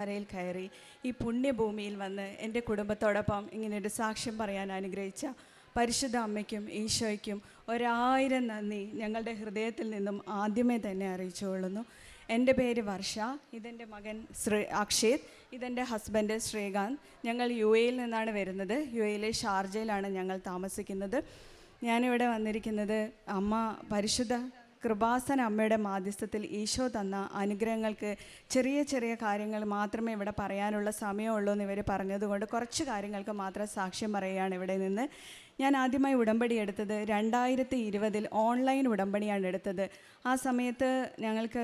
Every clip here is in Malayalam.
കരയിൽ കയറി ഈ പുണ്യഭൂമിയിൽ വന്ന് എന്റെ കുടുംബത്തോടൊപ്പം ഇങ്ങനെ ഒരു സാക്ഷ്യം പറയാൻ അനുഗ്രഹിച്ച പരിശുദ്ധ അമ്മയ്ക്കും ഈശോയ്ക്കും ഒരായിരം നന്ദി ഞങ്ങളുടെ ഹൃദയത്തിൽ നിന്നും ആദ്യമേ തന്നെ അറിയിച്ചുകൊള്ളുന്നു എന്റെ പേര് വർഷ ഇതെന്റെ മകൻ ശ്രീ അക്ഷേത് ഇതെന്റെ ഹസ്ബൻഡ് ശ്രീകാന്ത്. ഞങ്ങൾ യു എയിൽ നിന്നാണ് വരുന്നത്. യു എയിലെ ഷാർജയിലാണ് ഞങ്ങൾ താമസിക്കുന്നത്. ഞാനിവിടെ വന്നിരിക്കുന്നത് അമ്മ പരിശുദ്ധ കൃപാസന അമ്മയുടെ മാധ്യസ്ഥത്തിൽ ഈശോ തന്ന അനുഗ്രഹങ്ങൾക്ക് ചെറിയ ചെറിയ കാര്യങ്ങൾ മാത്രമേ ഇവിടെ പറയാനുള്ള സമയമുള്ളൂ എന്ന് ഇവർ പറഞ്ഞതുകൊണ്ട് കുറച്ച് കാര്യങ്ങൾക്ക് മാത്രം സാക്ഷ്യം പറയുകയാണ് ഇവിടെ നിന്ന്. ഞാൻ ആദ്യമായി ഉടമ്പടി എടുത്തത് രണ്ടായിരത്തി ഇരുപതിൽ ഓൺലൈൻ ഉടമ്പടിയാണ് എടുത്തത്. ആ സമയത്ത് ഞങ്ങൾക്ക്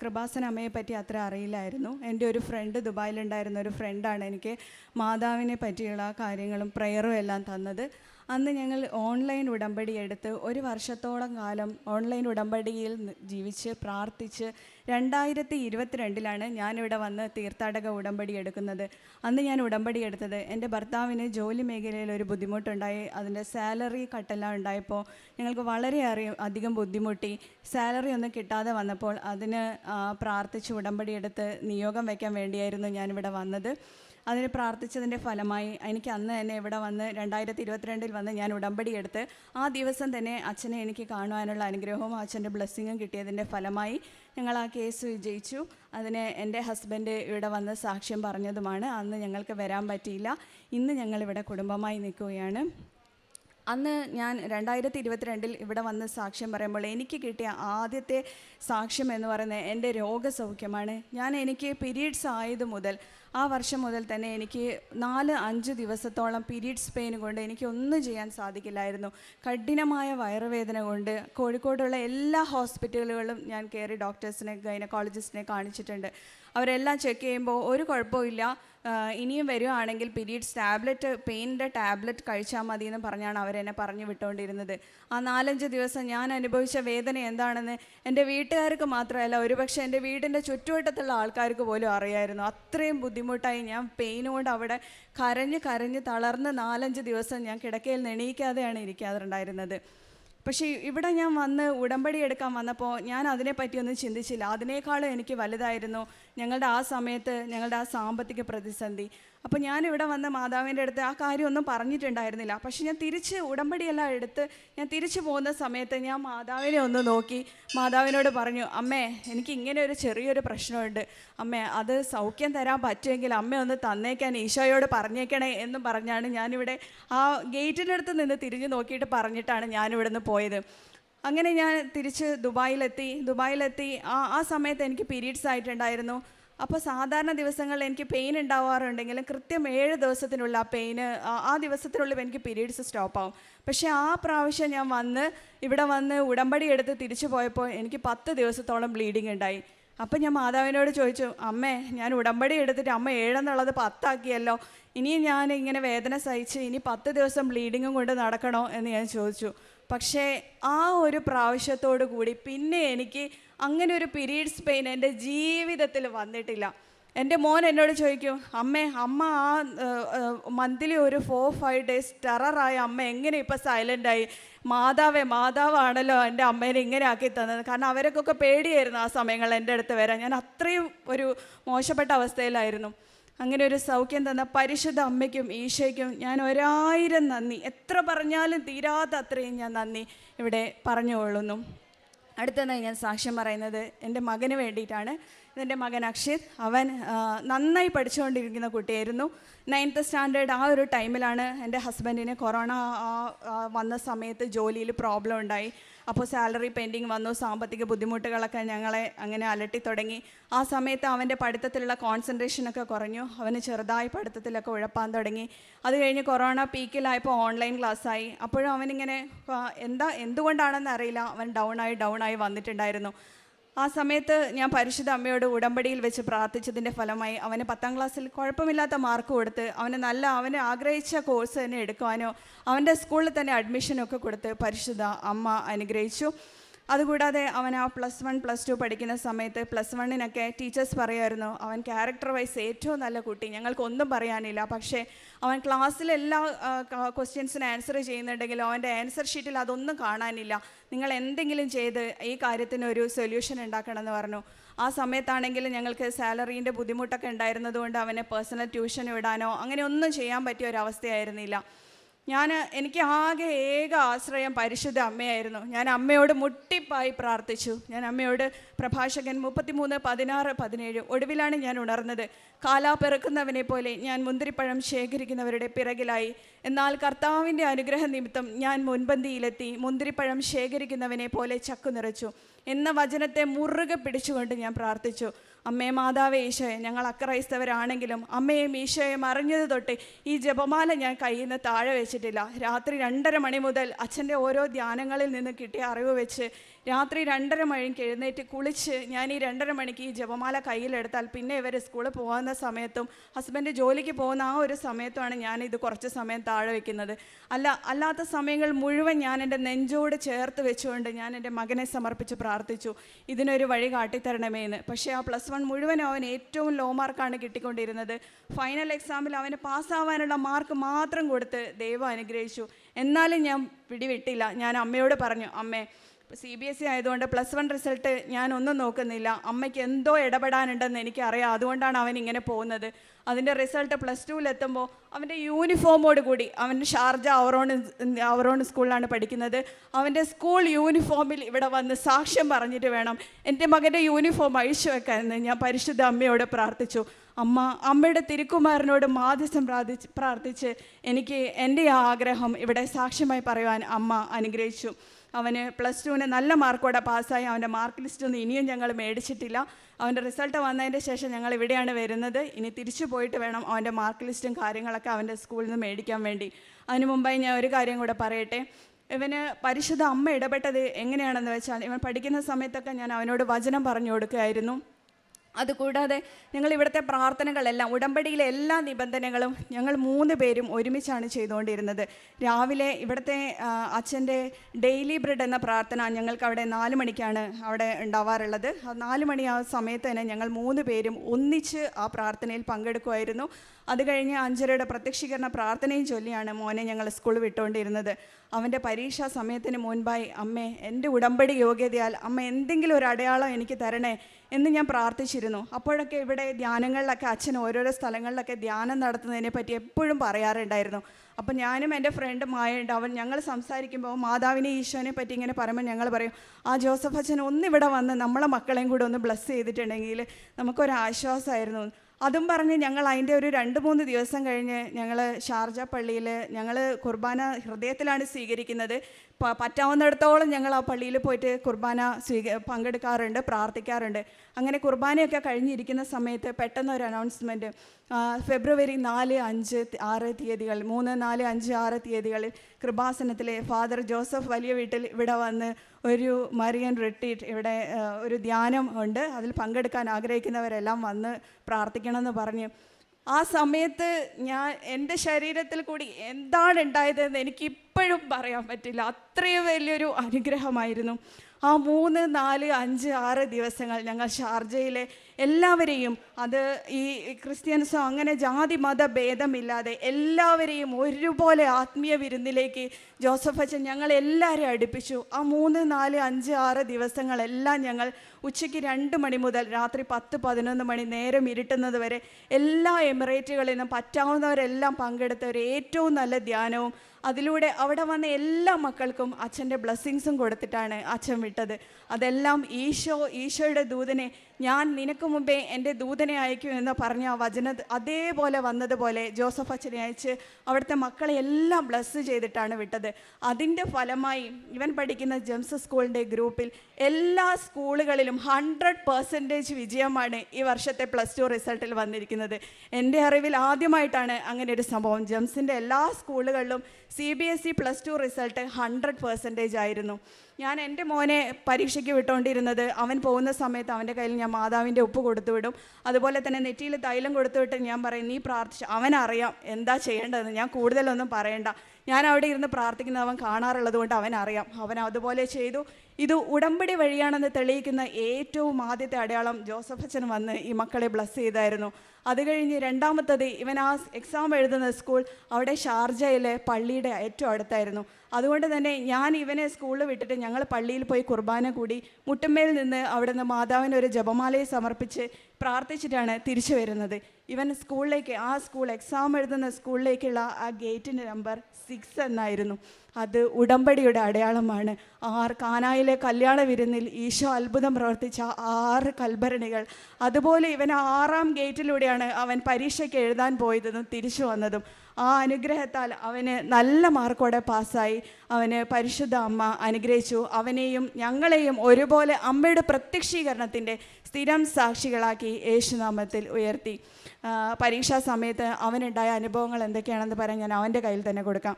കൃപാസന അമ്മയെ പറ്റി അത്ര അറിയില്ലായിരുന്നു. എന്റെ ഒരു ഫ്രണ്ട് ദുബായിലുണ്ടായിരുന്ന ഒരു ഫ്രണ്ടാണ് എനിക്ക് മാതാവിനെ പറ്റിയുള്ള കാര്യങ്ങളും പ്രയറും എല്ലാം തന്നത്. അന്ന് ഞങ്ങൾ ഓൺലൈൻ ഉടമ്പടി എടുത്ത് ഒരു വർഷത്തോളം കാലം ഓൺലൈൻ ഉടമ്പടിയിൽ ജീവിച്ച് പ്രാർത്ഥിച്ച് രണ്ടായിരത്തി ഇരുപത്തിരണ്ടിലാണ് ഞാനിവിടെ വന്ന് തീർത്ഥാടക ഉടമ്പടി എടുക്കുന്നത്. അന്ന് ഞാൻ ഉടമ്പടി എടുത്തത് എന്റെ ഭർത്താവിന് ജോലി മേഖലയിൽ ഒരു ബുദ്ധിമുട്ടുണ്ടായി. അതിന്റെ സാലറി കട്ടെല്ലാം ഉണ്ടായപ്പോൾ ഞങ്ങൾക്ക് വളരെ അധികം ബുദ്ധിമുട്ടി. സാലറി ഒന്നും കിട്ടാതെ വന്നപ്പോൾ അതിന് പ്രാർത്ഥിച്ച് ഉടമ്പടി എടുത്ത് നിയോഗം വയ്ക്കാൻ വേണ്ടിയായിരുന്നു ഞാനിവിടെ വന്നത്. അതിന് പ്രാർത്ഥിച്ചതിന്റെ ഫലമായി എനിക്ക് അന്ന് തന്നെ ഇവിടെ വന്ന് രണ്ടായിരത്തി ഇരുപത്തിരണ്ടിൽ വന്ന് ഞാൻ ഉടമ്പടി എടുത്ത് ആ ദിവസം തന്നെ അച്ഛനെ എനിക്ക് കാണുവാനുള്ള അനുഗ്രഹവും അച്ഛന്റെ ബ്ലെസ്സിങ്ങും കിട്ടിയതിന്റെ ഫലമായി ഞങ്ങൾ ആ കേസ് വിജയിച്ചു. അതിന് എന്റെ ഹസ്ബൻഡ് ഇവിടെ വന്ന് സാക്ഷ്യം പറഞ്ഞതുമാണ്. അന്ന് ഞങ്ങൾക്ക് വരാൻ പറ്റിയില്ല. ഇന്ന് ഞങ്ങളിവിടെ കുടുംബമായി നിൽക്കുകയാണ്. അന്ന് ഞാൻ രണ്ടായിരത്തി ഇരുപത്തിരണ്ടിൽ ഇവിടെ വന്ന് സാക്ഷ്യം പറയുമ്പോൾ എനിക്ക് കിട്ടിയ ആദ്യത്തെ സാക്ഷ്യം എന്ന് പറയുന്നത് എന്റെ രോഗസൗഖ്യമാണ്. ഞാൻ എനിക്ക് പീരീഡ്സ് ആയത് മുതൽ ആ വർഷം മുതൽ തന്നെ എനിക്ക് നാല് അഞ്ച് ദിവസത്തോളം പീരീഡ്സ് പെയിൻ കൊണ്ട് എനിക്ക് ഒന്നും ചെയ്യാൻ സാധിക്കില്ലായിരുന്നു. കഠിനമായ വയറുവേദന കൊണ്ട് കോഴിക്കോടുള്ള എല്ലാ ഹോസ്പിറ്റലുകളിലും ഞാൻ കയറി ഡോക്ടേഴ്സിനെ ഗൈനക്കോളജിസ്റ്റിനെ കാണിച്ചിട്ടുണ്ട്. അവരെല്ലാം ചെക്ക് ചെയ്യുമ്പോൾ ഒരു കുഴപ്പമില്ല ഇനിയും വരുവാണെങ്കിൽ പീരീഡ്സ് ടാബ്ലറ്റ് പെയിന്റെ ടാബ്ലറ്റ് കഴിച്ചാൽ മതി എന്ന് പറഞ്ഞാണ് അവരെന്നെ പറഞ്ഞു വിട്ടുകൊണ്ടിരുന്നത് ആ നാലഞ്ച് ദിവസം ഞാൻ അനുഭവിച്ച വേദന എന്താണെന്ന് എന്റെ വീട്ടുകാർക്ക് മാത്രമല്ല ഒരുപക്ഷെ എന്റെ വീടിന്റെ ചുറ്റുവട്ടത്തുള്ള ആൾക്കാർക്ക് പോലും അറിയായിരുന്നു. അത്രയും ബുദ്ധിമുട്ടായി ഞാൻ പെയിൻ കൊണ്ട് അവിടെ കരഞ്ഞ് കരഞ്ഞ് തളർന്ന് നാലഞ്ച് ദിവസം ഞാൻ കിടക്കയിൽ നെണീക്കാതെയാണ് ഇരിക്കാറുണ്ടായിരുന്നത്. പക്ഷേ ഇവിടെ ഞാൻ വന്ന് ഉടമ്പടി എടുക്കാൻ വന്നപ്പോൾ ഞാൻ അതിനെപ്പറ്റിയൊന്നും ചിന്തിച്ചില്ല. അതിനേക്കാളും എനിക്ക് വലുതായിരുന്നു. ഞങ്ങളുടെ ആ സമയത്ത് ഞങ്ങളുടെ ആ സാമ്പത്തിക പ്രതിസന്ധി. അപ്പോൾ ഞാനിവിടെ വന്ന മാതാവിന്റെ അടുത്ത് ആ കാര്യമൊന്നും പറഞ്ഞിട്ടുണ്ടായിരുന്നില്ല. പക്ഷേ ഞാൻ തിരിച്ച് ഉടമ്പടിയെല്ലാം എടുത്ത് ഞാൻ തിരിച്ചു പോകുന്ന സമയത്ത് ഞാൻ മാതാവിനെ ഒന്ന് നോക്കി മാതാവിനോട് പറഞ്ഞു അമ്മേ എനിക്ക് ഇങ്ങനെ ഒരു ചെറിയൊരു പ്രശ്നമുണ്ട്. അമ്മേ അത് സൗഖ്യം തരാൻ പറ്റുമെങ്കിൽ അമ്മ ഒന്ന് തന്നേക്കാൻ ഈശോയോട് പറഞ്ഞേക്കണേ എന്ന് പറഞ്ഞാണ് ഞാനിവിടെ ആ ഗേറ്റിനടുത്ത് നിന്ന് തിരിഞ്ഞു നോക്കിയിട്ട് പറഞ്ഞിട്ടാണ് ഞാനിവിടെ നിന്ന് പോയത്. അങ്ങനെ ഞാൻ തിരിച്ച് ദുബായിലെത്തി. ദുബായിലെത്തി. ആ ആ സമയത്ത് എനിക്ക് പീരീഡ്സ് ആയിട്ടുണ്ടായിരുന്നു. അപ്പോൾ സാധാരണ ദിവസങ്ങളിൽ എനിക്ക് പെയിൻ ഉണ്ടാവാറുണ്ടെങ്കിലും കൃത്യം ഏഴ് ദിവസത്തിനുള്ള ആ പെയിന് ആ ദിവസത്തിനുള്ളിൽ എനിക്ക് പീരീഡ്സ് സ്റ്റോപ്പ് ആവും പക്ഷേ ആ പ്രാവശ്യം ഞാൻ വന്ന് ഇവിടെ വന്ന് ഉടമ്പടി എടുത്ത് തിരിച്ചു പോയപ്പോൾ എനിക്ക് പത്ത് ദിവസത്തോളം ബ്ലീഡിങ് ഉണ്ടായി. അപ്പം ഞാൻ മാതാവിനോട് ചോദിച്ചു അമ്മേ ഞാൻ ഉടമ്പടി എടുത്തിട്ട് അമ്മ ഏഴെന്നുള്ളത് പത്താക്കിയല്ലോ. ഇനിയും ഞാൻ ഇങ്ങനെ വേദന സഹിച്ച് ഇനി പത്ത് ദിവസം ബ്ലീഡിങ്ങും കൊണ്ട് നടക്കണോ? എന്ന് ഞാൻ ചോദിച്ചു. പക്ഷേ ആ ഒരു പ്രാവശ്യത്തോടു കൂടി പിന്നെ എനിക്ക് അങ്ങനെ ഒരു പീരീഡ്സ് പെയിൻ എന്റെ ജീവിതത്തിൽ വന്നിട്ടില്ല. എന്റെ മോൻ എന്നോട് ചോദിക്കും അമ്മേ അമ്മ ആ മന്ത്ലി ഒരു ഫോർ ഫൈവ് ഡേയ്സ് ടെററായ അമ്മ എങ്ങനെ ഇപ്പം സൈലന്റായി മാതാവേ മാതാവാണല്ലോ എന്റെ അമ്മേനെ ഇങ്ങനെ ആക്കി തന്നത്. കാരണം അവരൊക്കെ പേടിയായിരുന്നു ആ സമയങ്ങൾ എന്റെ അടുത്ത് വരാൻ. ഞാൻ അത്രയും ഒരു മോശപ്പെട്ട അവസ്ഥയിലായിരുന്നു. അങ്ങനെ ഒരു സൗഖ്യം തന്ന പരിശുദ്ധ അമ്മയ്ക്കും ഈശോയ്ക്കും ഞാൻ ഒരായിരം നന്ദി. എത്ര പറഞ്ഞാലും തീരാത്ത അത്രയും ഞാൻ നന്ദി ഇവിടെ പറഞ്ഞുകൊള്ളുന്നു. അടുത്തതായി ഞാൻ സാക്ഷ്യം പറയുന്നത് എന്റെ മകന് വേണ്ടിയിട്ടാണ്. ഇതെന്റെ മകൻ അക്ഷിത് അവൻ നന്നായി പഠിച്ചുകൊണ്ടിരിക്കുന്ന കുട്ടിയായിരുന്നു. നയൻത്ത് സ്റ്റാൻഡേർഡ് ആ ഒരു ടൈമിലാണ് എന്റെ ഹസ്ബൻഡിന് കൊറോണ വന്ന സമയത്ത് ജോലിയിൽ പ്രോബ്ലം ഉണ്ടായി. അപ്പോൾ സാലറി പെൻഡിങ് വന്നു സാമ്പത്തിക ബുദ്ധിമുട്ടുകളൊക്കെ ഞങ്ങളെ അങ്ങനെ അലട്ടി തുടങ്ങി. ആ സമയത്ത് അവന്റെ പഠിത്തത്തിലുള്ള കോൺസെൻട്രേഷനൊക്കെ കുറഞ്ഞു. അവന് ചെറുതായി പഠിത്തത്തിലൊക്കെ ഉഴപ്പാൻ തുടങ്ങി. അത് കഴിഞ്ഞ് കൊറോണ പീക്കിലായപ്പോൾ ഓൺലൈൻ ക്ലാസ്സായി അപ്പോഴും അവനിങ്ങനെ എന്താ എന്തുകൊണ്ടാണെന്ന് അറിയില്ല. അവൻ ഡൗൺ ആയി ഡൗൺ ആയി വന്നിട്ടുണ്ടായിരുന്നു. ആ സമയത്ത് ഞാൻ പരിശുദ്ധ അമ്മയോട് ഉടമ്പടിയിൽ വെച്ച് പ്രാർത്ഥിച്ചതിന്റെ ഫലമായി അവന് പത്താം ക്ലാസ്സിൽ കുഴപ്പമില്ലാത്ത മാർക്ക് കൊടുത്ത് അവന് നല്ല അവന് ആഗ്രഹിച്ച കോഴ്സ് തന്നെ എടുക്കുവാനോ അവന്റെ സ്കൂളിൽ തന്നെ അഡ്മിഷനൊക്കെ കൊടുത്ത് പരിശുദ്ധ അമ്മ അനുഗ്രഹിച്ചു. അതുകൂടാതെ അവൻ ആ പ്ലസ് വൺ പ്ലസ് ടു പഠിക്കുന്ന സമയത്ത് പ്ലസ് വണ്ണിനൊക്കെ ടീച്ചേഴ്സ് പറയുമായിരുന്നു അവൻ ക്യാരക്ടർ വൈസ് ഏറ്റവും നല്ല കുട്ടി ഞങ്ങൾക്കൊന്നും പറയാനില്ല. പക്ഷേ അവൻ ക്ലാസ്സിലെല്ലാ ക്വസ്റ്റ്യൻസിന് ആൻസർ ചെയ്യുന്നുണ്ടെങ്കിലും അവന്റെ ആൻസർ ഷീറ്റിൽ അതൊന്നും കാണാനില്ല. നിങ്ങൾ എന്തെങ്കിലും ചെയ്ത് ഈ കാര്യത്തിന് ഒരു സൊല്യൂഷൻ ഉണ്ടാക്കണമെന്ന് പറഞ്ഞു. ആ സമയത്താണെങ്കിൽ ഞങ്ങൾക്ക് സാലറീന്റെ ബുദ്ധിമുട്ടൊക്കെ ഉണ്ടായിരുന്നതുകൊണ്ട് അവനെ പേഴ്സണൽ ട്യൂഷൻ വിടാനോ അങ്ങനെ ഒന്നും ചെയ്യാൻ പറ്റിയ ഒരവസ്ഥയായിരുന്നില്ല ഞാൻ എനിക്ക് ആകെ ഏക ആശ്രയം പരിശുദ്ധ അമ്മയായിരുന്നു. ഞാൻ അമ്മയോട് മുട്ടിപ്പായി പ്രാർത്ഥിച്ചു. ഞാൻ അമ്മയോട് പ്രഭാഷകൻ മുപ്പത്തിമൂന്ന് പതിനാറ് പതിനേഴ് ഒടുവിലാണ് ഞാൻ ഉണർന്നത്. കാലാ പെറുക്കുന്നവനെ പോലെ ഞാൻ മുന്തിരിപ്പഴം ശേഖരിക്കുന്നവരുടെ പിറകിലായി. എന്നാൽ കർത്താവിന്റെ അനുഗ്രഹ നിമിത്തം ഞാൻ മുൻപന്തിയിലെത്തി മുന്തിരിപ്പഴം ശേഖരിക്കുന്നവനെ പോലെ ചക്കു നിറച്ചു. എന്ന വചനത്തെ മുറുകെ പിടിച്ചുകൊണ്ട് ഞാൻ പ്രാർത്ഥിച്ചു. അമ്മേ മാതാവേ ഈശോയെ ഞങ്ങൾ അക്രൈസ്തവരാണെങ്കിലും അമ്മയും ഈശോയും അറിഞ്ഞത് തൊട്ട് ഈ ജപമാല ഞാൻ കയ്യിൽ നിന്ന് താഴെ വെച്ചിട്ടില്ല. രാത്രി രണ്ടര മണി മുതൽ അച്ഛന്റെ ഓരോ ധ്യാനങ്ങളിൽ നിന്ന് കിട്ടിയ അറിവ് വെച്ച് രാത്രി രണ്ടര മണിക്ക് എഴുന്നേറ്റ് കുളിച്ച് ഞാൻ ഈ രണ്ടര മണിക്ക് ഈ ജപമാല കയ്യിലെടുത്താൽ പിന്നെ ഇവർ സ്കൂളിൽ പോകുന്ന സമയത്തും ഹസ്ബൻഡ് ജോലിക്ക് പോകുന്ന ആ ഒരു സമയത്തുമാണ് ഞാൻ ഇത് കുറച്ച് സമയം താഴെ വെക്കുന്നത്. അല്ല അല്ലാത്ത സമയങ്ങൾ മുഴുവൻ ഞാൻ എന്റെ നെഞ്ചോട് ചേർത്ത് വെച്ചുകൊണ്ട് ഞാൻ എന്റെ മകനെ സമർപ്പിച്ച് പ്രാർത്ഥിച്ചു. ഇതിനൊരു വഴി കാട്ടിത്തരണമേ എന്ന് പക്ഷേ ആ പ്ലസ് വൺ മുഴുവൻ അവൻ ഏറ്റവും ലോ മാർക്കാണ് കിട്ടിക്കൊണ്ടിരുന്നത്. ഫൈനൽ എക്സാമിൽ അവന് പാസ്സാവാനുള്ള മാർക്ക് മാത്രം കൊടുത്ത് ദൈവം അനുഗ്രഹിച്ചു. എന്നാലും ഞാൻ പിടിവിട്ടില്ല. ഞാൻ അമ്മയോട് പറഞ്ഞു അമ്മേ സി ബി എസ് ഇ ആയതുകൊണ്ട് പ്ലസ് വൺ റിസൾട്ട് ഞാൻ ഒന്നും നോക്കുന്നില്ല. അമ്മയ്ക്ക് എന്തോ ഇടപെടാനുണ്ടെന്ന് എനിക്കറിയാം. അതുകൊണ്ടാണ് അവൻ ഇങ്ങനെ പോകുന്നത്. അതിന്റെ റിസൾട്ട് പ്ലസ് ടുവിലെത്തുമ്പോൾ അവന്റെ യൂണിഫോമോട് കൂടി അവൻ ഷാർജ അവറോൺ അവറോൺ സ്കൂളിലാണ് പഠിക്കുന്നത്. അവന്റെ സ്കൂൾ യൂണിഫോമിൽ ഇവിടെ വന്ന് സാക്ഷ്യം പറഞ്ഞിട്ട് വേണം. എന്റെ മകന്റെ യൂണിഫോം അഴിച്ചു വെക്കാമെന്ന് ഞാൻ പരിശുദ്ധ അമ്മയോട് പ്രാർത്ഥിച്ചു. അമ്മ അമ്മയുടെ തിരുക്കുമാരനോട് മാധ്യസ്ഥം പ്രാർത്ഥിച്ച് പ്രാർത്ഥിച്ച് എനിക്ക് എന്റെ ആഗ്രഹം ഇവിടെ സാക്ഷ്യമായി പറയുവാൻ അമ്മ അനുഗ്രഹിച്ചു. അവന് പ്ലസ് ടുവിന് നല്ല മാർക്കോടെ പാസ്സായി അവന്റെ മാർക്ക് ലിസ്റ്റ് ഒന്നും ഇനിയും ഞങ്ങൾ മേടിച്ചിട്ടില്ല. അവന്റെ റിസൾട്ട് വന്നതിന്റെ ശേഷം ഞങ്ങൾ ഇവിടെയാണ് വരുന്നത്. ഇനി തിരിച്ചു പോയിട്ട് വേണം അവന്റെ മാർക്ക് ലിസ്റ്റും കാര്യങ്ങളൊക്കെ അവന്റെ സ്കൂളിൽ നിന്ന് മേടിക്കാൻ വേണ്ടി. അതിന് മുമ്പായി ഞാൻ ഒരു കാര്യം കൂടെ പറയട്ടെ. ഇവന് പരിശുദ്ധ അമ്മ ഇടപെട്ടത് എങ്ങനെയാണെന്ന് വെച്ചാൽ ഇവൻ പഠിക്കുന്ന സമയത്തൊക്കെ ഞാൻ അവനോട് വചനം പറഞ്ഞു കൊടുക്കുകയായിരുന്നു. അതുകൂടാതെ ഞങ്ങൾ ഇവിടുത്തെ പ്രാർത്ഥനകളെല്ലാം ഉടമ്പടിയിലെ എല്ലാ നിബന്ധനകളും ഞങ്ങൾ മൂന്ന് പേരും ഒരുമിച്ചാണ് ചെയ്തുകൊണ്ടിരുന്നത്. രാവിലെ ഇവിടുത്തെ അച്ഛന്റെ ഡെയിലി ബ്രെഡ് എന്ന പ്രാർത്ഥന ഞങ്ങൾക്ക് അവിടെ നാല് മണിക്കാണ് അവിടെ ഉണ്ടാവാറുള്ളത്. നാല് മണി ആ സമയത്ത് തന്നെ ഞങ്ങൾ മൂന്ന് പേരും ഒന്നിച്ച് ആ പ്രാർത്ഥനയിൽ പങ്കെടുക്കുമായിരുന്നു. അത് കഴിഞ്ഞ് അഞ്ചരയുടെ പ്രത്യക്ഷീകരണ പ്രാർത്ഥനയും ചൊല്ലിയാണ് മോനെ ഞങ്ങൾ സ്കൂൾ വിട്ടുകൊണ്ടിരുന്നത്. അവന്റെ പരീക്ഷാ സമയത്തിന് മുൻപായി അമ്മേ എന്റെ ഉടമ്പടി യോഗ്യതയാൽ അമ്മ എന്തെങ്കിലും ഒരു അടയാളം എനിക്ക് തരണേ എന്ന് ഞാൻ പ്രാർത്ഥിച്ചിരുന്നു. അപ്പോഴൊക്കെ ഇവിടെ ധ്യാനങ്ങളിലൊക്കെ അച്ഛൻ ഓരോരോ സ്ഥലങ്ങളിലൊക്കെ ധ്യാനം നടത്തുന്നതിനെ പറ്റി എപ്പോഴും പറയാറുണ്ടായിരുന്നു. അപ്പം ഞാനും എന്റെ ഫ്രണ്ട് മായുണ്ട് അവൻ ഞങ്ങൾ സംസാരിക്കുമ്പോൾ മാതാവിനെ ഈശോനെ പറ്റി ഇങ്ങനെ പറയുമ്പോൾ ഞങ്ങൾ പറയും ആ ജോസഫ് അച്ഛൻ ഒന്നിവിടെ വന്ന് നമ്മളെ മക്കളെയും കൂടെ ഒന്ന് ബ്ലസ് ചെയ്തിട്ടുണ്ടെങ്കിൽ നമുക്കൊരാശ്വാസമായിരുന്നു. അതും പറഞ്ഞ് ഞങ്ങൾ അതിന്റെ ഒരു രണ്ട് മൂന്ന് ദിവസം കഴിഞ്ഞ് ഞങ്ങൾ ഷാർജ പള്ളിയിൽ ഞങ്ങൾ കുർബാന ഹൃദയത്തിലാണ് സ്വീകരിക്കുന്നത്. പറ്റാവുന്നിടത്തോളം ഞങ്ങൾ ആ പള്ളിയിൽ പോയിട്ട് കുർബാന സ്വീക പങ്കെടുക്കാറുണ്ട് പ്രാർത്ഥിക്കാറുണ്ട്. അങ്ങനെ കുർബാനയൊക്കെ കഴിഞ്ഞിരിക്കുന്ന സമയത്ത് പെട്ടെന്ന് ഒരു അനൗൺസ്മെന്റ് ഫെബ്രുവരി നാല് അഞ്ച് ആറ് തീയതികൾ മൂന്ന് നാല് അഞ്ച് ആറ് തീയതികളിൽ കൃപാസനത്തിലെ ഫാദർ ജോസഫ് വലിയ വീട്ടിൽ ഇവിടെ വന്ന് ഒരു മറിയൻ റിട്രീറ്റ് ഇവിടെ ഒരു ധ്യാനം ഉണ്ട്. അതിൽ പങ്കെടുക്കാൻ ആഗ്രഹിക്കുന്നവരെല്ലാം വന്ന് പ്രാർത്ഥിക്കണമെന്ന് പറഞ്ഞു. ആ സമയത്ത് ഞാൻ എന്റെ ശരീരത്തിൽ കൂടി എന്താണ് ഉണ്ടായതെന്ന് എനിക്ക് ഇപ്പോഴും പറയാൻ പറ്റില്ല. അത്രയും വലിയൊരു അനുഗ്രഹമായിരുന്നു. ആ മൂന്ന് നാല് അഞ്ച് ആറ് ദിവസങ്ങൾ ഞങ്ങൾ ഷാർജയിലെ എല്ലാവരെയും അത് ഈ ക്രിസ്ത്യൻസോ അങ്ങനെ ജാതി മത ഭേദമില്ലാതെ എല്ലാവരെയും ഒരുപോലെ ആത്മീയ വിരുന്നിലേക്ക് ജോസഫ് അച്ഛൻ ഞങ്ങൾ എല്ലാവരെയും അടുപ്പിച്ചു. ആ മൂന്ന് നാല് അഞ്ച് ആറ് ദിവസങ്ങളെല്ലാം ഞങ്ങൾ ഉച്ചയ്ക്ക് രണ്ട് മണി മുതൽ രാത്രി പത്ത് പതിനൊന്ന് മണി നേരം ഇരുട്ടുന്നത് വരെ എല്ലാ എമിറേറ്റുകളിൽ നിന്നും പറ്റാവുന്നവരെല്ലാം പങ്കെടുത്ത ഒരു ഏറ്റവും നല്ല ധ്യാനവും അതിലൂടെ അവിടെ വന്ന എല്ലാ മക്കൾക്കും അച്ഛന്റെ ബ്ലെസ്സിങ്സും കൊടുത്തിട്ടാണ് അച്ഛൻ വിട്ടത്. അതെല്ലാം ഈശോ ഈശോയുടെ ദൂതനെ ഞാൻ നിനക്ക് മുമ്പേ എന്റെ ദൂതനെ അയക്കും എന്ന് പറഞ്ഞ ആ വചന അതേപോലെ വന്നതുപോലെ ജോസഫ് അച്ഛനെ അയച്ച് അവിടുത്തെ മക്കളെ എല്ലാം ബ്ലസ് ചെയ്തിട്ടാണ് വിട്ടത്. അതിന്റെ ഫലമായി ഇവൻ പഠിക്കുന്ന ജംസ് സ്കൂളിന്റെ ഗ്രൂപ്പിൽ എല്ലാ സ്കൂളുകളിലും ഹൺഡ്രഡ് പെർസെന്റേജ് വിജയമാണ് ഈ വർഷത്തെ പ്ലസ് ടു റിസൾട്ടിൽ വന്നിരിക്കുന്നത്. എന്റെ അറിവിൽ ആദ്യമായിട്ടാണ് അങ്ങനെ ഒരു സംഭവം. ജംസിന്റെ എല്ലാ സ്കൂളുകളിലും C B S E plus two result hundred percentage ആയിരുന്നു. ഞാൻ എന്റെ മോനെ പരീക്ഷയ്ക്ക് വിട്ടുകൊണ്ടിരുന്നത് അവൻ പോകുന്ന സമയത്ത് അവന്റെ കയ്യിൽ ഞാൻ മാതാവിന്റെ ഉപ്പ് കൊടുത്തു വിടും. അതുപോലെ തന്നെ നെറ്റിയിൽ തൈലം കൊടുത്തു വിട്ട് ഞാൻ പറയും നീ പ്രാർത്ഥിച്ചു അവനറിയാം എന്താ ചെയ്യേണ്ടതെന്ന്. ഞാൻ കൂടുതലൊന്നും പറയണ്ട. ഞാൻ അവിടെ ഇരുന്ന് പ്രാർത്ഥിക്കുന്നത് അവൻ കാണാറുള്ളത് കൊണ്ട് അവൻ അറിയാം അവൻ അതുപോലെ ചെയ്തു. ഇത് ഉടമ്പടി വഴിയാണെന്ന് തെളിയിക്കുന്ന ഏറ്റവും ആദ്യത്തെ അടയാളം ജോസഫ് അച്ഛൻ വന്ന് ഈ മക്കളെ ബ്ലസ് ചെയ്തായിരുന്നു. അത് കഴിഞ്ഞ് രണ്ടാമത്തത് ഇവൻ ആ എക്സാം എഴുതുന്ന സ്കൂൾ അവിടെ ഷാർജയിലെ പള്ളിയുടെ ഏറ്റവും അടുത്തായിരുന്നു. അതുകൊണ്ട് തന്നെ ഞാൻ ഇവനെ സ്കൂളിൽ വിട്ടിട്ട് ഞങ്ങൾ പള്ളിയിൽ പോയി കുർബാന കൂടി മുട്ടുമേൽ നിന്ന് അവിടെ നിന്ന് മാതാവിന് ഒരു ജപമാലയെ സമർപ്പിച്ച് പ്രാർത്ഥിച്ചിട്ടാണ് തിരിച്ചു വരുന്നത്. ഇവൻ സ്കൂളിലേക്ക് ആ സ്കൂൾ എക്സാം എഴുതുന്ന സ്കൂളിലേക്കുള്ള ആ ഗേറ്റിന്റെ നമ്പർ സിക്സ് എന്നായിരുന്നു. അത് ഉടമ്പടിയുടെ അടയാളമാണ്. ആറ് കാനായിലെ കല്യാണ വിരുന്നിൽ ഈശോ അത്ഭുതം പ്രവർത്തിച്ച ആറ് കൽഭരണികൾ. അതുപോലെ ഇവൻ ആറാം ഗേറ്റിലൂടെയാണ് അവൻ പരീക്ഷയ്ക്ക് എഴുതാൻ പോയതും തിരിച്ചു വന്നതും. ആ അനുഗ്രഹത്താൽ അവന് നല്ല മാർക്കോടെ പാസ്സായി. അവന് പരിശുദ്ധ അമ്മ അനുഗ്രഹിച്ചു. അവനെയും ഞങ്ങളെയും ഒരുപോലെ അമ്മയുടെ പ്രത്യക്ഷീകരണത്തിന്റെ സ്ഥിരം സാക്ഷികളാക്കി യേശുനാമത്തിൽ ഉയർത്തി. പരീക്ഷാ സമയത്ത് അവനുണ്ടായ അനുഭവങ്ങൾ എന്തൊക്കെയാണെന്ന് പറയാൻ ഞാൻ അവന്റെ കയ്യിൽ തന്നെ കൊടുക്കാം.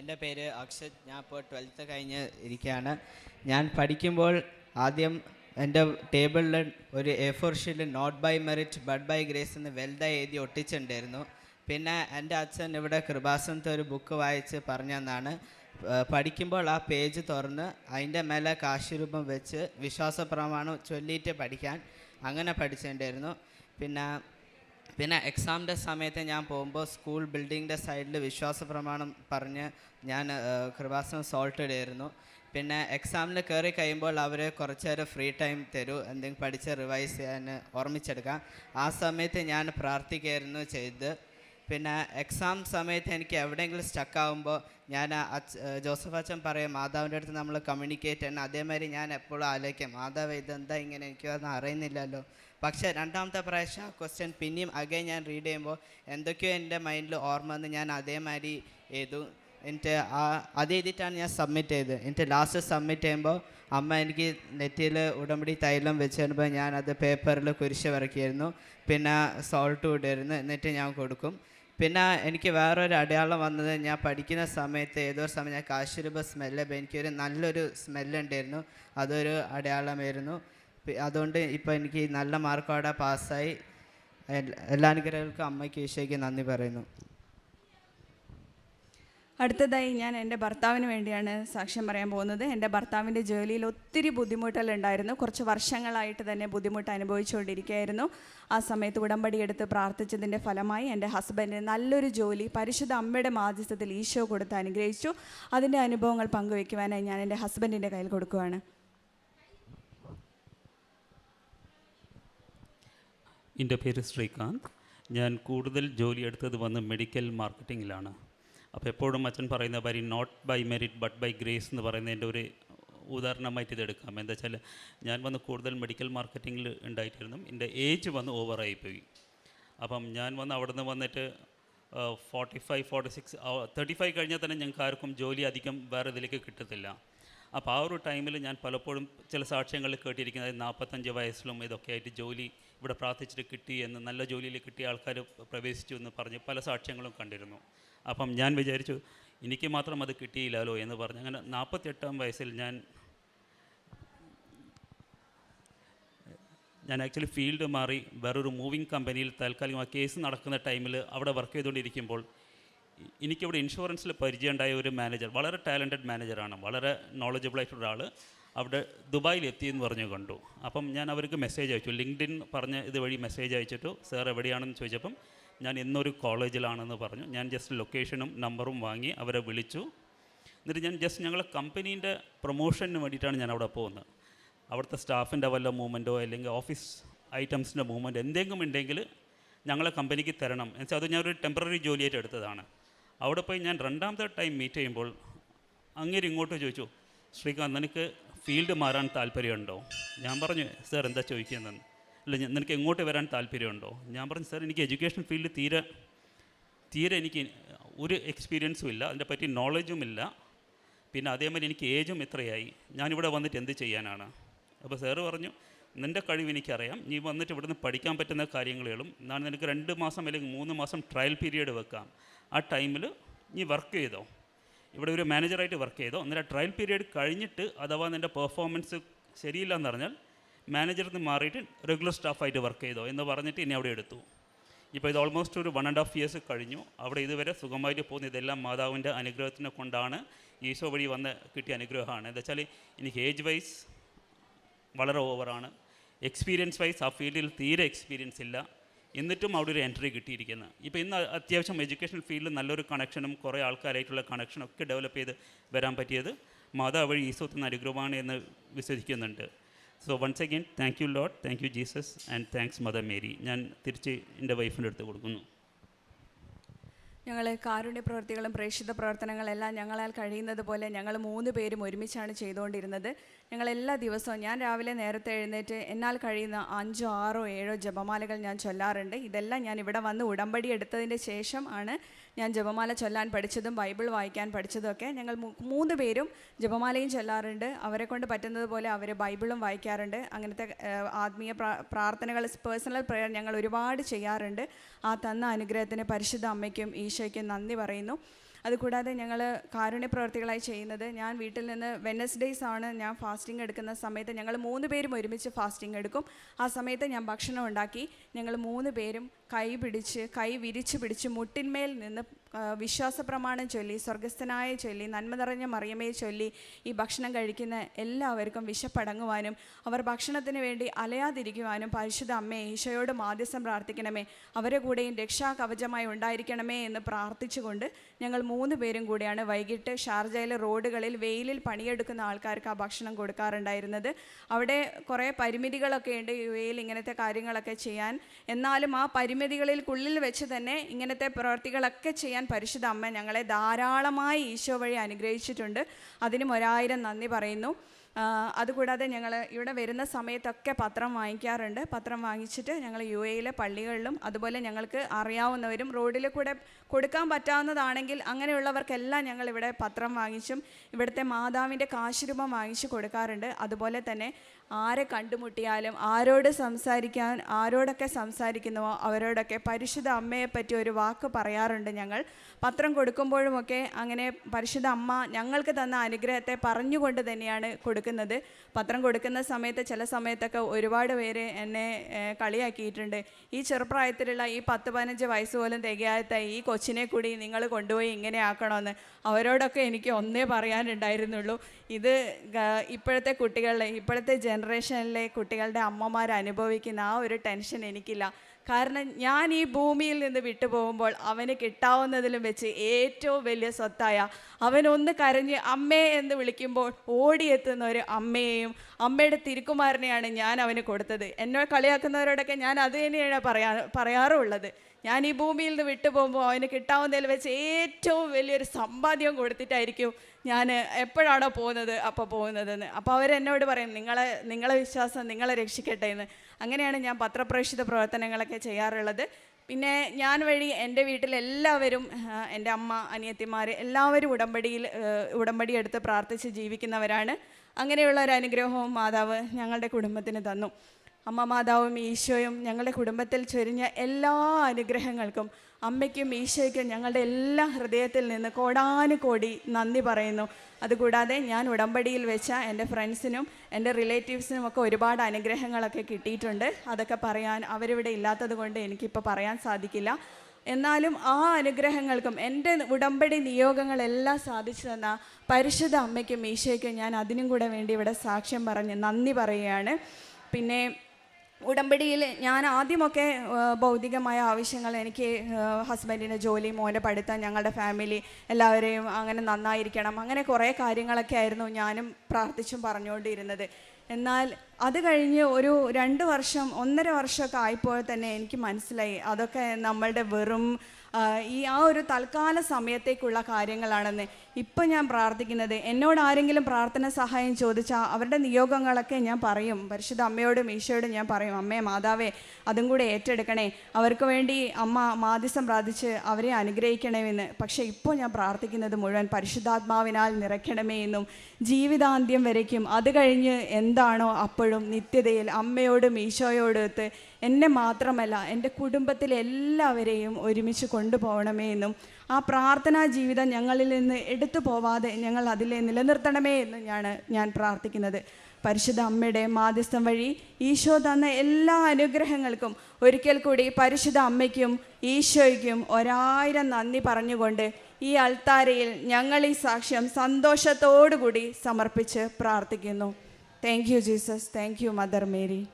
എന്റെ പേര് അക്ഷത്. ഞാൻ ഇപ്പോൾ ട്വൽത്ത് കഴിഞ്ഞ് ഇരിക്കുകയാണ്. ഞാൻ പഠിക്കുമ്പോൾ ആദ്യം എന്റെ ടേബിളിൽ ഒരു എ ഫോർ ഷീറ്റിൽ not by merit but by grace എന്ന് വെൽതായി എഴുതി ഒട്ടിച്ചിട്ടുണ്ടായിരുന്നു. പിന്നെ എന്റെ അച്ഛൻ ഇവിടെ കൃപാസനത്തെ ഒരു ബുക്ക് വായിച്ച് പറഞ്ഞു തന്നാണ് പഠിക്കുമ്പോൾ ആ പേജ് തുറന്ന് അതിന്റെ മേലെ കാശുരൂപം വെച്ച് വിശ്വാസ പ്രമാണം ചൊല്ലിയിട്ട് പഠിക്കാൻ അങ്ങനെ പഠിച്ചിട്ടുണ്ടായിരുന്നു പിന്നെ പിന്നെ എക്സാമിന്റെ സമയത്ത് ഞാൻ പോകുമ്പോൾ സ്കൂൾ ബിൽഡിങ്ങിന്റെ സൈഡിൽ വിശ്വാസ പ്രമാണം പറഞ്ഞ് ഞാൻ കൃപാസനം സോൾട്ട് ഇടായിരുന്നു. പിന്നെ എക്സാമിന് കയറി കഴിയുമ്പോൾ അവർ കുറച്ച് നേരം ഫ്രീ ടൈം തരൂ എന്തെങ്കിലും പഠിച്ച് റിവൈസ് ചെയ്യാൻ ഓർമ്മിച്ചെടുക്കാം. ആ സമയത്ത് ഞാൻ പ്രാർത്ഥിക്കുകയായിരുന്നു ചെയ്ത്. പിന്നെ എക്സാം സമയത്ത് എനിക്ക് എവിടെയെങ്കിലും സ്റ്റക്ക് ആകുമ്പോൾ ഞാൻ ജോസഫ് അച്ഛൻ പറയും മാതാവിന്റെ അടുത്ത് നമ്മൾ കമ്മ്യൂണിക്കേറ്റ് ചെയ്യണം. അതേമാതിരി ഞാൻ എപ്പോഴും ആലോചിക്കും മാതാവ് ഇതെന്താ ഇങ്ങനെ എനിക്ക് അതൊന്നും അറിയുന്നില്ലല്ലോ. പക്ഷേ രണ്ടാമത്തെ പ്രാവശ്യം ആ ക്വസ്റ്റ്യൻ പിന്നെയും അഗൈൻ ഞാൻ റീഡ് ചെയ്യുമ്പോൾ എന്തൊക്കെയോ എന്റെ മൈൻഡിൽ ഓർമ്മ വന്ന് ഞാൻ അതേമാതിരി എഴുതും. എന്റെ ആ അത് എഴുതിയിട്ടാണ് ഞാൻ സബ്മിറ്റ് ചെയ്തത്. എന്റെ ലാസ്റ്റ് സബ്മിറ്റ് ചെയ്യുമ്പോൾ അമ്മ എനിക്ക് നെറ്റിയിൽ ഉടമ്പടി തൈലം വെച്ച് തരുമ്പോൾ ഞാൻ അത് പേപ്പറിൽ കുരിശ് വരയ്ക്കായിരുന്നു. പിന്നെ സോൾട്ട് ഇടുമായിരുന്നു എന്നിട്ട് ഞാൻ കൊടുക്കും. പിന്നെ എനിക്ക് വേറൊരു അടയാളം വന്നത് ഞാൻ പഠിക്കുന്ന സമയത്ത് ഏതോ സമയം ഞാൻ കാശുരൂപ സ്മെല്ല് എനിക്കൊരു നല്ലൊരു സ്മെല്ലുണ്ടായിരുന്നു അതൊരു അടയാളമായിരുന്നു. അതുകൊണ്ട് ഇപ്പോൾ എനിക്ക് നല്ല മാർക്കോടെ പാസ്സായി എല്ലാ അനുഗ്രഹങ്ങൾക്കും അമ്മയ്ക്ക് ഈശോയ്ക്ക് നന്ദി പറയുന്നു. അടുത്തതായി ഞാൻ എന്റെ ഭർത്താവിന് വേണ്ടിയാണ് സാക്ഷ്യം പറയാൻ പോകുന്നത്. എന്റെ ഭർത്താവിന്റെ ജോലിയിൽ ഒത്തിരി ബുദ്ധിമുട്ടുകളുണ്ടായിരുന്നു. കുറച്ച് വർഷങ്ങളായിട്ട് തന്നെ ബുദ്ധിമുട്ട് അനുഭവിച്ചുകൊണ്ടിരിക്കുകയായിരുന്നു. ആ സമയത്ത് ഉടമ്പടി എടുത്ത് പ്രാർത്ഥിച്ചതിന്റെ ഫലമായി എന്റെ ഹസ്ബൻഡിന് നല്ലൊരു ജോലി പരിശുദ്ധ അമ്മയുടെ മാധ്യസ്ഥത്തിൽ ഈശോ കൊടുത്ത് അനുഗ്രഹിച്ചു. അതിന്റെ അനുഭവങ്ങൾ പങ്കുവയ്ക്കുവാനായി ഞാൻ എന്റെ ഹസ്ബൻഡിന്റെ കയ്യിൽ കൊടുക്കുവാണ്. എന്റെ പേര് ശ്രീകാന്ത്. ഞാൻ കൂടുതൽ ജോലിയെടുത്തത് വന്ന് മെഡിക്കൽ മാർക്കറ്റിങ്ങിലാണ്. അപ്പോൾ എപ്പോഴും അച്ഛൻ പറയുന്ന വരി not by merit but by grace എന്ന് പറയുന്നതിന്റെ ഒരു ഉദാഹരണമായിട്ട് ഇതെടുക്കാം എന്താ വെച്ചാൽ ഞാൻ വന്ന് കൂടുതൽ മെഡിക്കൽ മാർക്കറ്റിങ്ങിൽ ഉണ്ടായിട്ടിരുന്നു. എന്റെ ഏജ് വന്ന് ഓവറായി പോയി. അപ്പം ഞാൻ വന്ന് അവിടെ നിന്ന് വന്നിട്ട് forty five forty six thirty five കഴിഞ്ഞാൽ തന്നെ ഞങ്ങൾക്ക് ആർക്കും ജോലി അധികം വേറെ ഇതിലേക്ക് കിട്ടത്തില്ല. അപ്പോൾ ആ ഒരു ടൈമിൽ ഞാൻ പലപ്പോഴും ചില സാക്ഷ്യങ്ങളിൽ കേട്ടിരിക്കുന്നത് നാൽപ്പത്തഞ്ച് വയസ്സിലും ഇതൊക്കെ ആയിട്ട് ജോലി ഇവിടെ പ്രാർത്ഥിച്ചിട്ട് കിട്ടി എന്ന് നല്ല ജോലിയിൽ കിട്ടിയ ആൾക്കാർ പ്രവേശിച്ചു എന്ന് പറഞ്ഞ് പല സാക്ഷ്യങ്ങളും കണ്ടിരുന്നു. അപ്പം ഞാൻ വിചാരിച്ചു എനിക്ക് മാത്രം അത് കിട്ടിയില്ലല്ലോ എന്ന് പറഞ്ഞ് അങ്ങനെ നാൽപ്പത്തെട്ടാം വയസ്സിൽ ഞാൻ ഞാൻ ആക്ച്വലി ഫീൽഡ് മാറി വേറൊരു മൂവിങ് കമ്പനിയിൽ താൽക്കാലികം ആ കേസ് നടക്കുന്ന ടൈമിൽ അവിടെ വർക്ക് ചെയ്തുകൊണ്ടിരിക്കുമ്പോൾ എനിക്കിവിടെ ഇൻഷുറൻസിൽ പരിചയമുണ്ടായ ഒരു മാനേജർ വളരെ ടാലന്റഡ് മാനേജറാണ് വളരെ നോളജബിൾ ആയിട്ടുള്ള ഒരാൾ അവിടെ ദുബായിൽ എത്തി എന്ന് പറഞ്ഞു കണ്ടു. അപ്പം ഞാൻ അവർക്ക് മെസ്സേജ് അയച്ചു. ലിങ്ക്ഡിൻ പറഞ്ഞ ഇതുവഴി മെസ്സേജ് അയച്ചിട്ടു സാർ എവിടെയാണെന്ന് ചോദിച്ചപ്പം ഞാൻ ഇന്നൊരു കോളേജിലാണെന്ന് പറഞ്ഞു. ഞാൻ ജസ്റ്റ് ലൊക്കേഷനും നമ്പറും വാങ്ങി അവരെ വിളിച്ചു. എന്നിട്ട് ഞാൻ ജസ്റ്റ് ഞങ്ങളെ കമ്പനീന്റെ പ്രൊമോഷന് വേണ്ടിയിട്ടാണ് ഞാൻ അവിടെ പോകുന്നത്. അവിടുത്തെ സ്റ്റാഫിന്റെ വല്ല മൂവ്മെന്റോ അല്ലെങ്കിൽ ഓഫീസ് ഐറ്റംസിന്റെ മൂവ്മെന്റ് എന്തെങ്കിലും ഉണ്ടെങ്കിൽ ഞങ്ങളെ കമ്പനിക്ക് തരണം. എന്നുവെച്ചാൽ അത് ഞാനൊരു ടെമ്പററി ജോലിയായിട്ട് എടുത്തതാണ്. അവിടെ പോയി ഞാൻ രണ്ടാമത്തെ ടൈം മീറ്റ് ചെയ്യുമ്പോൾ അങ്ങേര് ഇങ്ങോട്ട് ചോദിച്ചു ശ്രീകാന്ത് നിനക്ക് ഫീൽഡ് മാറാൻ താല്പര്യമുണ്ടോ? ഞാൻ പറഞ്ഞു സാർ എന്താ ചോദിക്കുന്നതെന്ന്? അല്ല നിനക്ക് എങ്ങോട്ട് വരാൻ താല്പര്യമുണ്ടോ? ഞാൻ പറഞ്ഞു സാർ എനിക്ക് എഡ്യൂക്കേഷൻ ഫീൽഡ് തീരെ തീരെ എനിക്ക് ഒരു എക്സ്പീരിയൻസും ഇല്ല. അതിനെ പറ്റി നോളജും ഇല്ല. പിന്നെ അതേമാതിരി എനിക്ക് ഏജും ഇത്രയായി ഞാനിവിടെ വന്നിട്ട് എന്ത് ചെയ്യാനാണ്? അപ്പോൾ സാറ് പറഞ്ഞു നിന്റെ കഴിവ് എനിക്കറിയാം. നീ വന്നിട്ട് ഇവിടുന്ന് പഠിക്കാൻ പറ്റുന്ന കാര്യങ്ങളും ഞാൻ നിനക്ക് രണ്ട് മാസം അല്ലെങ്കിൽ മൂന്ന് മാസം ട്രയൽ പീരീഡ് വെക്കാം. ആ ടൈമിൽ നീ വർക്ക് ചെയ്തോ? ഇവിടെ ഒരു മാനേജറായിട്ട് വർക്ക് ചെയ്തോ? അന്നേരം ട്രയൽ പീരീഡ് കഴിഞ്ഞിട്ട് അഥവാ നിന്റെ പെർഫോമൻസ് ശരിയില്ല എന്ന് പറഞ്ഞാൽ മാനേജറിൽ നിന്ന് മാറിയിട്ട് റെഗുലർ സ്റ്റാഫായിട്ട് വർക്ക് ചെയ്തോ എന്ന് പറഞ്ഞിട്ട് എന്നെ അവിടെ എടുത്തു. ഇപ്പോൾ ഇത് ഓൾമോസ്റ്റ് ഒരു വൺ ആൻഡ് ഹാഫ് ഇയേഴ്സ് കഴിഞ്ഞു. അവിടെ ഇതുവരെ സുഖമായിട്ട് പോകുന്ന ഇതെല്ലാം മാതാവിന്റെ അനുഗ്രഹത്തിനെ കൊണ്ടാണ് ഈശോ വഴി വന്ന് കിട്ടിയ അനുഗ്രഹമാണ്. എന്താ വെച്ചാൽ എനിക്ക് ഏജ് വൈസ് വളരെ ഓവറാണ് എക്സ്പീരിയൻസ് വൈസ് ആ ഫീൽഡിൽ തീരെ എക്സ്പീരിയൻസ് ഇല്ല. എന്നിട്ടും അവിടെ ഒരു എൻട്രി കിട്ടിയിരിക്കുന്നത് ഇപ്പോൾ ഇന്ന് അത്യാവശ്യം എഡ്യൂക്കേഷൻ ഫീൽഡിൽ നല്ലൊരു കണക്ഷനും കുറേ ആൾക്കാരായിട്ടുള്ള കണക്ഷനും ഒക്കെ ഡെവലപ്പ് ചെയ്ത് വരാൻ പറ്റിയത് മാതാവ് വഴി ഈശോത്തിന് അനുഗ്രഹമാണ് എന്ന് വിശ്വസിക്കുന്നുണ്ട്. So once again thank you lord thank you Jesus and thanks mother Mary ഞാൻ തിരിച്ച് എന്റെ വൈഫിന്റെ അടുത്ത് കൊടുക്കുന്നു. ഞങ്ങൾ കാരുണ്യ പ്രവർത്തികളും പ്രേക്ഷിത പ്രവർത്തനങ്ങളെല്ലാം ഞങ്ങളാൽ കഴിയുന്നത് പോലെ ഞങ്ങൾ മൂന്ന് പേരും ഒരുമിച്ചാണ് ചെയ്തുകൊണ്ടിരുന്നത്. ഞങ്ങൾ എല്ലാ ദിവസവും ഞാൻ രാവിലെ നേരത്തെ എഴുന്നേറ്റ് എന്നാൽ കഴിയുന്ന അഞ്ചോ ആറോ ഏഴോ ജപമാലകൾ ഞാൻ ചൊല്ലാറുണ്ട്. ഇതെല്ലാം ഞാൻ ഇവിടെ വന്ന് ഉടമ്പടി എടുത്തതിന്റെ ശേഷം ആണ് ഞാൻ ജപമാല ചൊല്ലാൻ പഠിച്ചതും ബൈബിൾ വായിക്കാൻ പഠിച്ചതുമൊക്കെ ഞങ്ങൾ മൂന്ന് പേരും ജപമാലയും ചൊല്ലാറുണ്ട്. അവരെ കൊണ്ട് പറ്റുന്നത് പോലെ അവർ ബൈബിളും വായിക്കാറുണ്ട്. അങ്ങനത്തെ ആത്മീയ പ്രാർത്ഥനകൾ പേഴ്സണൽ പ്രെയർ ഞങ്ങൾ ഒരുപാട് ചെയ്യാറുണ്ട്. ആ തന്ന അനുഗ്രഹത്തിന് പരിശുദ്ധ അമ്മയ്ക്കും ഈശോയ്ക്കും നന്ദി പറയുന്നു. അതുകൂടാതെ ഞങ്ങൾ കാരുണ്യ പ്രവർത്തികളായി ചെയ്യുന്നത് ഞാൻ വീട്ടിൽ നിന്ന് വെനസ്ഡേയ്സ് ആണ് ഞാൻ ഫാസ്റ്റിംഗ് എടുക്കുന്ന സമയത്ത് ഞങ്ങൾ മൂന്ന് പേരും ഒരുമിച്ച് ഫാസ്റ്റിംഗ് എടുക്കും. ആ സമയത്ത് ഞാൻ ഭക്ഷണം ഉണ്ടാക്കി. ഞങ്ങൾ മൂന്ന് പേരും കൈ പിടിച്ച് കൈ വിരിച്ച് പിടിച്ച് മുട്ടിന്മേൽ നിന്ന് വിശ്വാസ പ്രമാണം ചൊല്ലി സ്വർഗസ്ഥനായ ചൊല്ലി നന്മ നിറഞ്ഞ മറിയമ്മയെ ചൊല്ലി ഈ ഭക്ഷണം കഴിക്കുന്ന എല്ലാവർക്കും വിശപ്പടങ്ങുവാനും അവർ ഭക്ഷണത്തിന് വേണ്ടി അലയാതിരിക്കുവാനും പരിശുദ്ധ അമ്മയെ ഈശോയോട് മാധ്യസ്ഥം പ്രാർത്ഥിക്കണമേ. അവരെ കൂടെയും രക്ഷാകവചമായി ഉണ്ടായിരിക്കണമേ എന്ന് പ്രാർത്ഥിച്ചുകൊണ്ട് ഞങ്ങൾ മൂന്ന് പേരും കൂടിയാണ് വൈകിട്ട് ഷാർജയിലെ റോഡുകളിൽ വെയിലിൽ പണിയെടുക്കുന്ന ആൾക്കാർക്ക് ആ ഭക്ഷണം കൊടുക്കാറുണ്ടായിരുന്നത്. അവിടെ കുറേ പരിമിതികളൊക്കെ ഉണ്ട് യു എയിൽ ഇങ്ങനത്തെ കാര്യങ്ങളൊക്കെ ചെയ്യാൻ. എന്നാലും ആ പരിമിതികളിൽക്കുള്ളിൽ വെച്ച് തന്നെ ഇങ്ങനത്തെ പ്രവർത്തികളൊക്കെ ചെയ്യാൻ പരിശുദ്ധ അമ്മ ഞങ്ങളെ ധാരാളമായി ഈശോ വഴി അനുഗ്രഹിച്ചിട്ടുണ്ട്. അതിനും ഒരായിരം നന്ദി പറയുന്നു. അതുകൂടാതെ ഞങ്ങൾ ഇവിടെ വരുന്ന സമയത്തൊക്കെ പത്രം വാങ്ങിക്കാറുണ്ട്. പത്രം വാങ്ങിച്ചിട്ട് ഞങ്ങൾ യു എയിലെ പള്ളികളിലും അതുപോലെ ഞങ്ങൾക്ക് അറിയാവുന്നവരും റോഡിൽ കൂടെ കൊടുക്കാൻ പറ്റാവുന്നതാണെങ്കിൽ അങ്ങനെയുള്ളവർക്കെല്ലാം ഞങ്ങൾ ഇവിടെ പത്രം വാങ്ങിച്ചും ഇവിടുത്തെ മാതാവിന്റെ കാശുരൂപം വാങ്ങിച്ചു കൊടുക്കാറുണ്ട്. അതുപോലെ തന്നെ ആരെ കണ്ടുമുട്ടിയാലും ആരോട് സംസാരിക്കാൻ ആരോടൊക്കെ സംസാരിക്കുന്നുവോ അവരോടൊക്കെ പരിശുദ്ധ അമ്മയെ പറ്റി ഒരു വാക്ക് പറയാറുണ്ട് ഞങ്ങൾ. പത്രം കൊടുക്കുമ്പോഴുമൊക്കെ അങ്ങനെ പരിശുദ്ധ അമ്മ ഞങ്ങൾക്ക് തന്ന അനുഗ്രഹത്തെ പറഞ്ഞുകൊണ്ട് തന്നെയാണ് കൊടുക്കുന്നത്. പത്രം കൊടുക്കുന്ന സമയത്ത് ചില സമയത്തൊക്കെ ഒരുപാട് പേര് എന്നെ കളിയാക്കിയിട്ടുണ്ട്. ഈ ചെറുപ്രായത്തിലുള്ള ഈ പത്ത് പതിനഞ്ച് വയസ്സ് പോലും തികയാത്ത ഈ കൊച്ചിനെ കൂടി നിങ്ങൾ കൊണ്ടുപോയി ഇങ്ങനെ ആക്കണമെന്ന് അവരോടൊക്കെ എനിക്ക് ഒന്നേ പറയാനുണ്ടായിരുന്നുള്ളൂ. ഇത് ഇപ്പോഴത്തെ കുട്ടികളെ ഇപ്പോഴത്തെ ജനറേഷനിലെ കുട്ടികളുടെ അമ്മമാർ അനുഭവിക്കുന്ന ആ ഒരു ടെൻഷൻ എനിക്കില്ല. കാരണം ഞാൻ ഈ ഭൂമിയിൽ നിന്ന് വിട്ടുപോകുമ്പോൾ അവന് കിട്ടാവുന്നതിലും വെച്ച് ഏറ്റവും വലിയ സ്വത്തായ അവനൊന്ന് കരഞ്ഞ് അമ്മേ എന്ന് വിളിക്കുമ്പോൾ ഓടിയെത്തുന്ന ഒരു അമ്മയെയും അമ്മയുടെ തിരുക്കുമാരനെയാണ് ഞാൻ അവന് കൊടുത്തത്. എന്നെ കളിയാക്കുന്നവരോടൊക്കെ ഞാൻ അത് തന്നെയാണ് പറയാ പറയാറുള്ളത്. ഞാൻ ഈ ഭൂമിയിൽ നിന്ന് വിട്ടുപോകുമ്പോൾ അവന് കിട്ടാവുന്നതിൽ വെച്ച് ഏറ്റവും വലിയൊരു സമ്പാദ്യം കൊടുത്തിട്ടായിരിക്കും ഞാൻ എപ്പോഴാണോ പോകുന്നത് അപ്പോൾ പോകുന്നതെന്ന്. അപ്പോൾ അവരെന്നോട് പറയും നിങ്ങളെ നിങ്ങളെ വിശ്വാസം നിങ്ങളെ രക്ഷിക്കട്ടെ എന്ന്. അങ്ങനെയാണ് ഞാൻ പത്രപ്രേക്ഷിത പ്രവർത്തനങ്ങളൊക്കെ ചെയ്യാറുള്ളത്. പിന്നെ ഞാൻ വഴി എന്റെ വീട്ടിലെല്ലാവരും എന്റെ അമ്മ അനിയത്തിമാർ എല്ലാവരും ഉടമ്പടിയിൽ ഉടമ്പടി എടുത്ത് പ്രാർത്ഥിച്ച് ജീവിക്കുന്നവരാണ്. അങ്ങനെയുള്ള ഒരു അനുഗ്രഹവും മാതാവ് ഞങ്ങളുടെ കുടുംബത്തിന് തന്നു. അമ്മ മാതാവും ഈശോയും ഞങ്ങളുടെ കുടുംബത്തിൽ ചൊരിഞ്ഞ എല്ലാ അനുഗ്രഹങ്ങൾക്കും അമ്മയ്ക്കും ഈശോയ്ക്കും ഞങ്ങളുടെ എല്ലാ ഹൃദയത്തിൽ നിന്ന് കോടാനുകോടി നന്ദി പറയുന്നു. അതുകൂടാതെ ഞാൻ ഉടമ്പടിയിൽ വെച്ച എന്റെ ഫ്രണ്ട്സിനും എന്റെ റിലേറ്റീവ്സിനും ഒക്കെ ഒരുപാട് അനുഗ്രഹങ്ങളൊക്കെ കിട്ടിയിട്ടുണ്ട്. അതൊക്കെ പറയാൻ അവരിവിടെ ഇല്ലാത്തത് കൊണ്ട് എനിക്കിപ്പോൾ പറയാൻ സാധിക്കില്ല. എന്നാലും ആ അനുഗ്രഹങ്ങൾക്കും എന്റെ ഉടമ്പടി നിയോഗങ്ങളെല്ലാം സാധിച്ചു തന്ന പരിശുദ്ധ അമ്മയ്ക്കും ഈശോയ്ക്കും ഞാൻ അതിനും കൂടെ വേണ്ടി ഇവിടെ സാക്ഷ്യം പറഞ്ഞ് നന്ദി പറയുകയാണ്. പിന്നെ ഉടമ്പടിയിൽ ഞാൻ ആദ്യമൊക്കെ ഭൗതികമായ ആവശ്യങ്ങൾ എനിക്ക് ഹസ്ബൻഡിന്റെ ജോലി മോനെ പഠിത്തം ഞങ്ങളുടെ ഫാമിലി എല്ലാവരെയും അങ്ങനെ നന്നായിരിക്കണം. അങ്ങനെ കുറേ കാര്യങ്ങളൊക്കെ ആയിരുന്നു ഞാനും പ്രാർത്ഥിച്ചും പറഞ്ഞുകൊണ്ടിരുന്നത്. എന്നാൽ അത് കഴിഞ്ഞ് ഒരു രണ്ട് വർഷം ഒന്നര വർഷമൊക്കെ ആയപ്പോൾ തന്നെ എനിക്ക് മനസ്സിലായി. അതൊക്കെ നമ്മളുടെ വെറും ഈ ആ ഒരു തൽക്കാല സമയത്തേക്കുള്ള കാര്യങ്ങളാണെന്ന്. ഇപ്പം ഞാൻ പ്രാർത്ഥിക്കുന്നത് എന്നോട് ആരെങ്കിലും പ്രാർത്ഥന സഹായം ചോദിച്ചാൽ അവരുടെ നിയോഗങ്ങളൊക്കെ ഞാൻ പറയും. പരിശുദ്ധ അമ്മയോടും ഈശോയോടും ഞാൻ പറയും അമ്മേ മാതാവേ അതും കൂടെ ഏറ്റെടുക്കണേ. അവർക്ക് വേണ്ടി അമ്മ മാധ്യസം പ്രാർത്ഥിച്ച് അവരെ അനുഗ്രഹിക്കണമെന്ന്. പക്ഷേ ഇപ്പോൾ ഞാൻ പ്രാർത്ഥിക്കുന്നത് മുഴുവൻ പരിശുദ്ധാത്മാവിനാൽ നിറയ്ക്കണമേ എന്നും ജീവിതാന്ത്യം വരയ്ക്കും. അത് കഴിഞ്ഞ് എന്താണോ അപ്പോഴും നിത്യതയിൽ അമ്മയോടും ഈശോയോടും ഒത്ത് എന്നെ മാത്രമല്ല എന്റെ കുടുംബത്തിലെ എല്ലാവരെയും ഒരുമിച്ച് കൊണ്ടുപോകണമേ എന്നും ആ പ്രാർത്ഥനാ ജീവിതം ഞങ്ങളിൽ നിന്ന് എടുത്തു പോവാതെ ഞങ്ങൾ അതിലെ നിലനിർത്തണമേ എന്നും ഞാൻ ഞാൻ പ്രാർത്ഥിക്കുന്നത്. പരിശുദ്ധ അമ്മയുടെ മാധ്യസ്ഥം വഴി ഈശോ തന്ന എല്ലാ അനുഗ്രഹങ്ങൾക്കും ഒരിക്കൽ കൂടി പരിശുദ്ധ അമ്മയ്ക്കും ഈശോയ്ക്കും ഒരായിരം നന്ദി പറഞ്ഞുകൊണ്ട് ഈ അൾത്താരയിൽ ഞങ്ങൾ ഈ സാക്ഷ്യം സന്തോഷത്തോടുകൂടി സമർപ്പിച്ച് പ്രാർത്ഥിക്കുന്നു. Thank you Jesus thank you mother Mary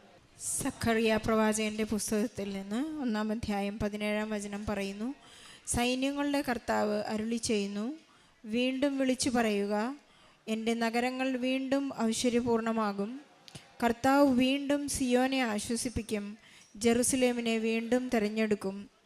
Zacharia പ്രവാചകന്റെ പുസ്തകത്തിൽ നിന്ന് ഒന്നാം അധ്യായം പതിനേഴാം വചനം പറയുന്നു. സൈന്യങ്ങളുടെ കർത്താവ് അരുളി ചെയ്യുന്നു. വീണ്ടും വിളിച്ചു പറയുക. എന്റെ നഗരങ്ങൾ വീണ്ടും ഐശ്വര്യപൂർണമാകും. കർത്താവ് വീണ്ടും സിയോനെ ആശ്വസിപ്പിക്കും. ജെറുസലേമിനെ വീണ്ടും തിരഞ്ഞെടുക്കും.